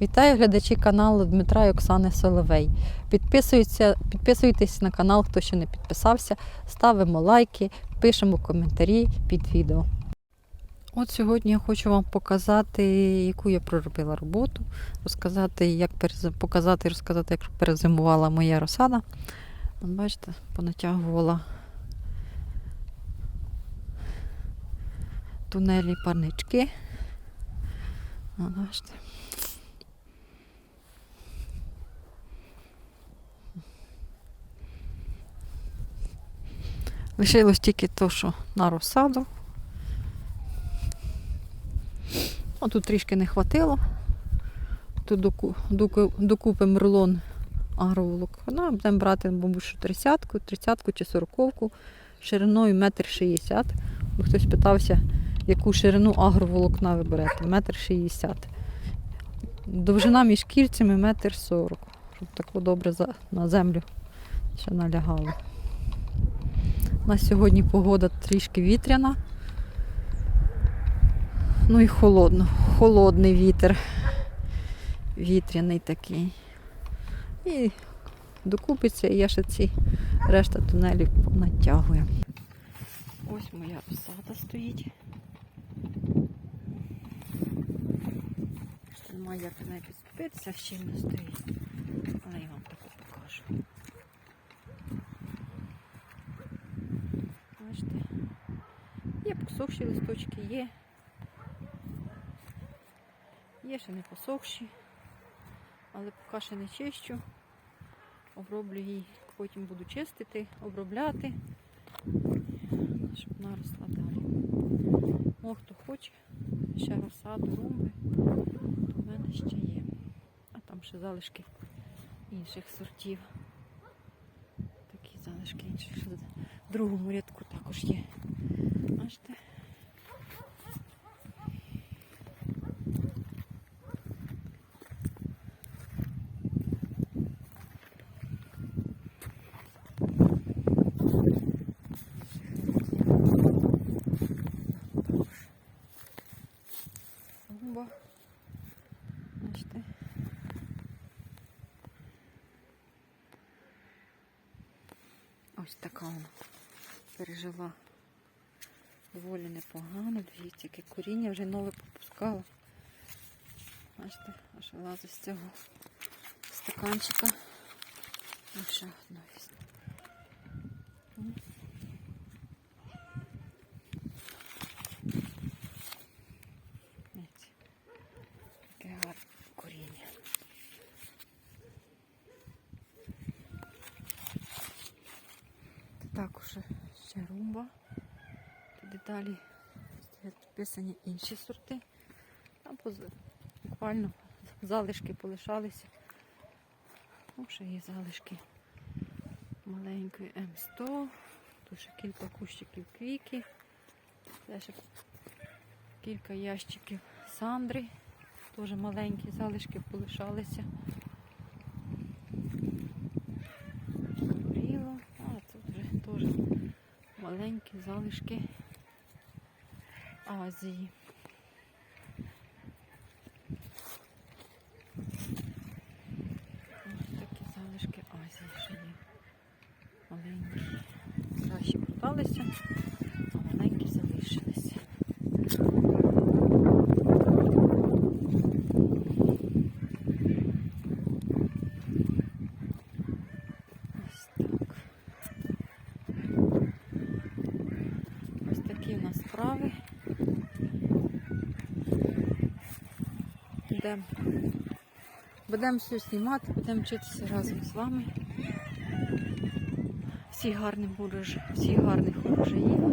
Вітаю глядачі каналу Дмитра і Оксани Соловей. Підписуйтесь на канал, хто ще не підписався, ставимо лайки, пишемо коментарі під відео. От сьогодні я хочу вам показати, яку я проробила роботу, розказати, як перез- показати і розказати, як перезимувала моя розсада. Бачите, понатягувала тунелі парнички. Бачите. Лишилось тільки то, що на розсаду. О, тут трішки не хватило. Тут доку, доку, докупимо рулон агроволокна. Будемо брати, мабуть, що 30-ку, 30-ку чи 40-ку шириною метр шістдесят. Хтось питався, яку ширину агроволокна ви берете. Метр шістдесят. Довжина між кільцями метр сорок. Щоб тако добре на землю ще налягало. У нас сьогодні погода трішки вітряна. Ну і холодно. Холодний вітер. Вітряний такий. І докупиться, і я ще ці решта тунелів натягую. Ось моя розсада стоїть. Ще Немає як на неї підступитися, щільно стоїть. Але я вам таку покажу. Бачите? Є посохші листочки, є. Є ще не посохші, але поки ще не чищу. Оброблю її, потім буду чистити, обробляти, щоб вона росла далі. О, хто хоче, ще розсаду, румби, то в мене ще є. А там ще залишки інших сортів. Такі залишки інших. В другому рядку також є. Бачите? Румба. Бачите? Ось така вона пережила доволі непогано. Дивіться, яке коріння вже нове попускала. Бачите, аж лазить з цього стаканчика. Ось ще одна візьму. Також ще румба. Туди далі стоять підписані інші сорти. Там буквально залишки полишалися. Ну, ще є залишки маленької М100. Тут ще кілька кущиків квіки. Це ще кілька ящиків сандри. Теж маленькі залишки полишалися. Горіло. А тут вже теж маленькі залишки Азії. Ось такі залишки Азії ще є. Маленькі. Кращі продалися, а маленькі залишилися. Ось так. Ось такі в нас справи. Будемо будем все знімати, будемо вчитися разом з вами. Всі гарних урож... всі гарних урожаїв.